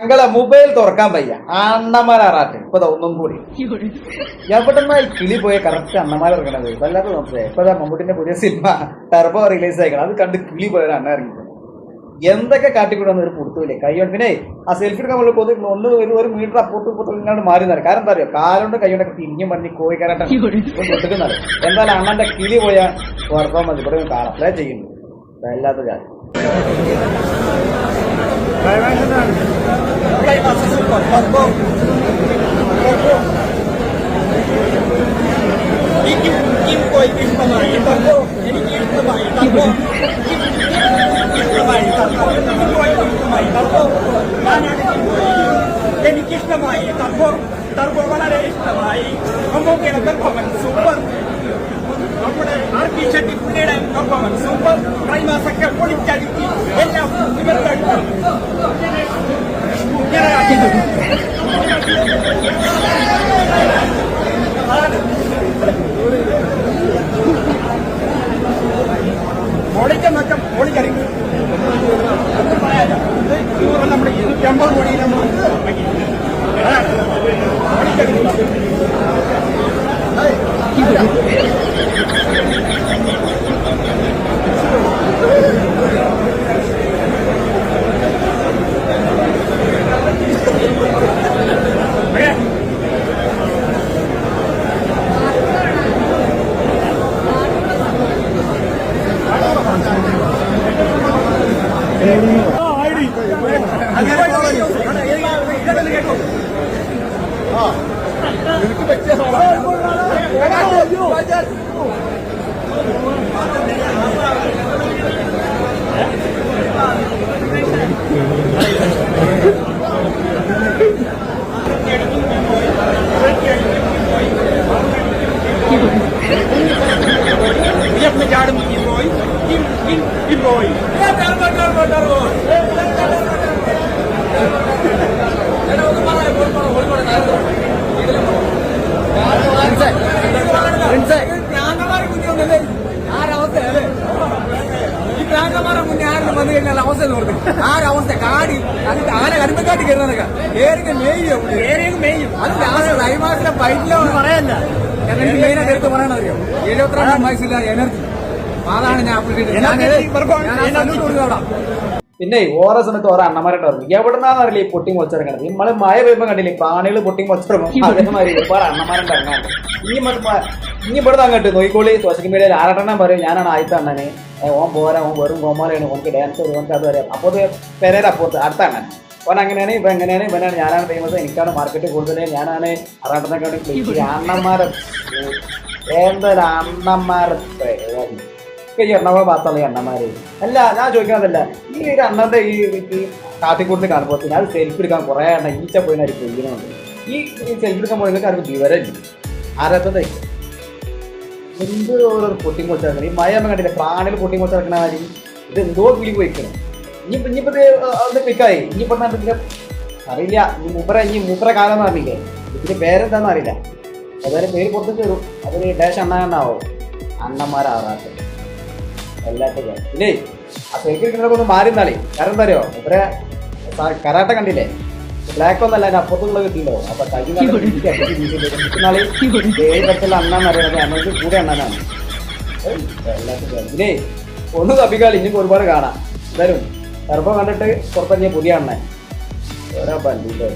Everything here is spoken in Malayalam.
ഞങ്ങളെ മൊബൈൽ തുറക്കാൻ വയ്യ. അണ്ണന്മാരാറാട്ടെ ഇപ്പൊ ദാ ഒന്നും കൂടി. എവിടെന്നാ ഈ കിളി പോയ കറക്റ്റ് അണ്ണമാർ ഇറങ്ങണത്? വല്ലാത്ത നോക്കേ ഇപ്പൊ ദാ മമ്മൂട്ടിന്റെ പുതിയ സിനിമ ടർബോ റിലീസ് ആയിക്കണം. അത് കണ്ട് കിളി പോയ അണ്ണ ഇറങ്ങി എന്തൊക്കെ കാട്ടിക്കൂടാന്ന് ഒരു പുറത്തുമില്ലേ കൈ കൊണ്ട് പിന്നെ ആ സെൽഫി എടുക്കാൻ നമ്മൾ കൊതി ഒന്ന് ഒരു ഒരു മീറ്റർ അപ്പുറത്ത് ഇപ്പുറത്തും ഇങ്ങോട്ട് മാറി നിന്നത് കാരണം എന്താ അറിയോ? കാലുകൊണ്ട് കൈകൊണ്ടൊക്കെ തിരിഞ്ഞും പറഞ്ഞ് കോഴി കയറാട്ടാണ് കൊടുക്കുന്നത്. എന്തായാലും അണ്ണന്റെ കിളി പോയ ഉറപ്പാൻ മതി ഇവിടെ കാണാം ചെയ്യുന്നു വല്ലാത്ത കാര്യം. എനിക്ക് പോയി ഇഷ്ടമായി തർക്കോ എനിക്ക് ഇഷ്ടമായി തർക്കോ ഇഷ്ടമായി തർക്കോ എനിക്ക് പോയി ഇഷ്ടമായി തർക്കോ ഞാനാണ് എനിക്കിഷ്ടമായി തർക്കോ തർക്കോ വളരെ ഇഷ്ടമായി മമ്മൂക്കയുടെ പെർഫോമൻസ് സൂപ്പർ നമ്മുടെ ആർ പി ഷെട്ടി പുള്ളിയുടെ പെർഫോമൻസ് സൂപ്പർ ക്ലൈമാസൊക്കെ പൊളിച്ചടുക്കി Thank you. അങ്ങനെ കേട്ടോ ഉയർന്ന് ചാടും ഈ ബോയ് ഈ ബോയ് പ്രാങ്കന്മാരെ ആരെങ്കിലും വന്നു കഴിഞ്ഞാൽ അവസ്ഥ നോർത്ത് ആ ഒരു അവസ്ഥ കാടി അതിന്റെ ആന കരുമ്പക്കാട്ടി കയറുന്നതൊക്കെ. ഏറിങ്ങ മേയും ഏരെയും മേയും. അത് ലാസ്റ്റ് ക്ലൈമാക്സിലെ ഫൈറ്റിലാണ് പറയല്ല. എനിക്ക് മെയിനായിട്ട് എടുത്ത് പറയണതറിയോ എഴുപത്തിരണ്ടാം വയസ്സില്ല എനർജി അതാണ് ഞാൻ. പിന്നെ ഓരോ സമയത്ത് ഓരോ അണ്ണന്മാരുടെ ഓർമ്മ എവിടെന്നാന്ന് അറിയില്ല ഈ പൊട്ടി മുളച്ചിറങ്ങണത് നമ്മൾ മഴ പെയ്യുമ്പോ കണ്ടില്ലേ പ്രാണികൾ പൊട്ടി മുളച്ചിറങ്ങും അതേമാതിരി ഒരുപാട് അണ്ണന്മാരുണ്ട് ഇറങ്ങാണ്ട് ഇനി ഇനി ഇവിടുന്ന് അങ്ങോട്ട് നോയിക്കോളി സോഷ്യൽ മീഡിയയിൽ ആരട്ടെണ്ണം പറയും. ഞാനാണ് ആദ്യത്തെ അണ്ണന്. ഓൻ പോരാ. ഓൻ വെറും കോമാലയാണ് ഓനക്ക് ഡാൻസ് ഓൻക്ക് ഓനക്ക് അത് വരാം. അപ്പോൾ പെരേര അപ്പുറത്ത് അടുത്ത അണ്ണൻ. ഓൻ അങ്ങനെയാണ് ഇപ്പൊ എങ്ങനെയാണ് ഇവനാണ്. ഞാനാണ് ഫേമസ് എനിക്കാണ് മാർക്കറ്റ് കൂടുതൽ ഞാനാണ് ആറാട്ടനൊക്കെ അണ്ണന്മാരെ എന്തൊരു അണ്ണന്മാരെ പരിപാടി ഈ എറണാകുളം ഭാഗത്തുള്ള എണ്ണമാര്. അല്ല ഞാൻ ചോദിക്കണതല്ല ഈ ഒരു അണ്ണന്റെ ഈ കാട്ടിക്കൂട്ടിന് കാണുമ്പോൾ ഞാൻ അത് സെൽഫി എടുക്കാൻ കുറെ എണ്ണ ഈച്ച പോയി അരി ചെയ്യുന്നുണ്ട് ഈ സെൽഫി എടുക്കാൻ പോയി നിങ്ങൾക്ക് ആർക്കും വിവരമില്ല. ആരാത്തത്? എന്ത് ഓരോ പൊട്ടിങ് കൊച്ചിറക്കണം ഈ മഴയൊന്നും കണ്ടില്ല പ്രാണികൾ പൊട്ടിങ് കൊച്ചിറക്കണ മാതിരി ഇത് എന്തോ കിളി പോയിക്കണം ഇനിയിപ്പോ ഇനിയിപ്പോ അത് പിക്കായി ഇനിയിപ്പോ അറിയില്ല. ഈ മൂപ്പറ ഇനി മൂപ്പറ കാലം എന്ന് അറിയില്ലേ ഇതിന്റെ പേരെന്താണെന്ന് അറിയില്ല. ഏതായാലും പേര് പുറത്തേക്ക് വരും. അതൊരു ഡാഷ് അണ്ണാണ്ടാവോ അണ്ണന്മാരാറാട്ടെ എല്ലാത്തിലും പിന്നെ ആ സൈക്കിൾ എടുക്കുന്നതൊക്കെ ഒന്ന് മാറി എന്നാളേ കാരണം എന്താ അറിയോ? ഇവരെ കരാട്ട കണ്ടില്ലേ? ബ്ലാക്ക് ഒന്നല്ല അതിന് അപ്പുറത്തുള്ള കിട്ടിയല്ലോ അപ്പൊ കൈ നാളെ ഏഴ് തരത്തിലുള്ള അണ്ണാന്ന് അറിയണത് അമ്മയ്ക്ക് കൂടെ അണ്ണനാണ് പിന്നെ ഒന്ന് തപ്പിക്കാളി ഇനി ഒരുപാട് കാണാം. എന്തായാലും ചെറുപ്പം കണ്ടിട്ട് പുറത്തഞ്ഞ പുതിയ അണ്ണൻ. ഓരോ ബന്ധു